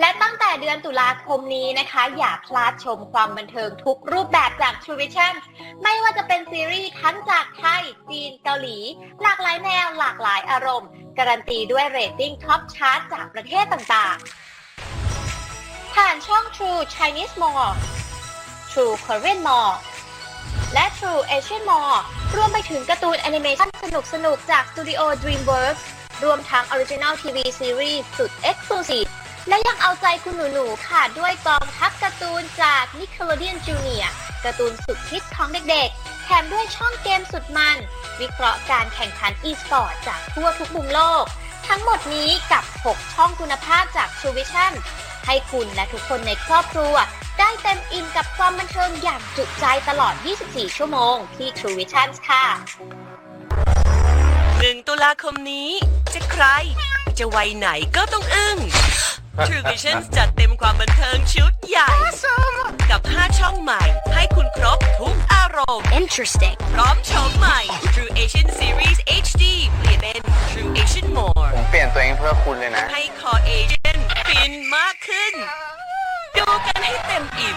และตั้งแต่เดือนตุลาคมนี้นะคะ อย่าพลาดชมความบันเทิงทุกรูปแบบจาก True Vision ไม่ว่าจะเป็นซีรีส์ทั้งจากไทย จีน เกาหลี หลากหลายแนว หลากหลายอารมณ์ การันตีด้วยเรตติ้งท็อปชาร์ตจากประเทศต่างๆ ผ่านช่อง True Chinese More True Korean More และ True Asian More รวมไปถึงการ์ตูนแอนิเมชันสนุกๆจากสตูดิโอ DreamWorks รวมทั้ง Original TV Series สุด Exclusive และยังเอาใจคุณหนูๆค่ะ ด้วยกองทัพการ์ตูนจาก Nickelodeon Junior การ์ตูนสุดฮิตของเด็กๆ แถมด้วยช่องเกมสุดมัน วิเคราะห์การแข่งขัน e-sport จากทั่วทุกมุมโลก ทั้งหมดนี้กับ 6 ช่องคุณภาพจาก True Vision ให้คุณและทุกคนในครอบครัว ได้เต็มอิ่มกับความบันเทิงอย่างจุใจตลอด 24 ชั่วโมงที่ True Vision ค่ะ1ตุลาคมนี้ จะใคร จะวัยไหนก็ต้องอึ้ง True Vision จัดเต็มความบันเทิงชุดใหญ่ กับ 5 ช่องใหม่ ให้คุณครบทุกอารมณ์ Interesting. พร้อมโฉมใหม่ True Asian Series HD เปลี่ยนเป็น True Asian More ผมเปลี่ยนตัวเองเพื่อคุณเลยนะ ให้คอเอเจนฟินมากขึ้น ดูกันให้เต็มอิ่ม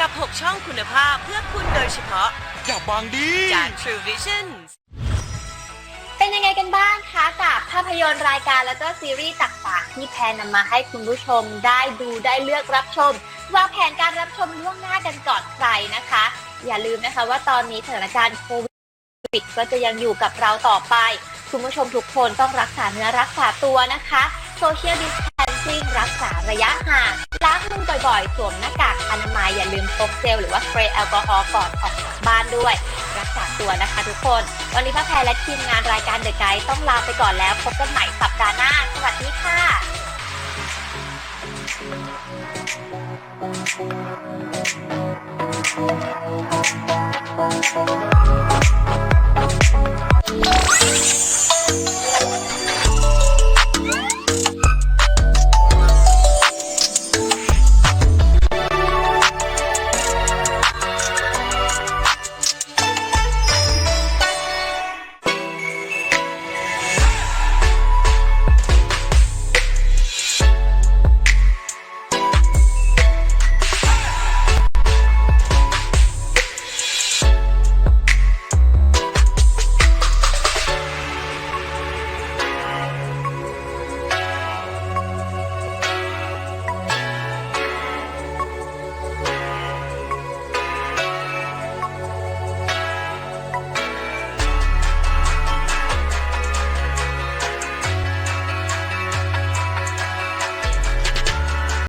กับ 6 ช่องคุณภาพเพื่อคุณโดยเฉพาะ อย่าบังดีจาก True Vision เป็นยังไงกันบ้างคะ กับภาพยนตร์รายการแล้วก็ซีรีส์ต่างๆที่แพนนำมาให้คุณผู้ชมได้ดูได้เลือกรับชมวางแผนการรับชมล่วงหน้ากันก่อนใครนะคะ อย่าลืมนะคะว่าตอนนี้สถานการณ์โควิดก็จะยังอยู่กับเราต่อไป คุณผู้ชมทุกคนต้องรักษาเนื้อรักษาตัวนะคะโซเชียลดิสแทนซิ่งรักษาระยะห่างล้างมือบ่อยๆ สวมหน้ากากอนามัยอย่าลืมพกเจลหรือว่าสเปรย์แอลกอฮอล์ก่อนออกจากบ้านด้วย ตัวนะคะทุกคน วันนี้พ่อแพรและทีมงานรายการเดอะไกด์ต้องลาไปก่อนแล้ว พบกันใหม่สัปดาห์หน้า สวัสดีค่ะ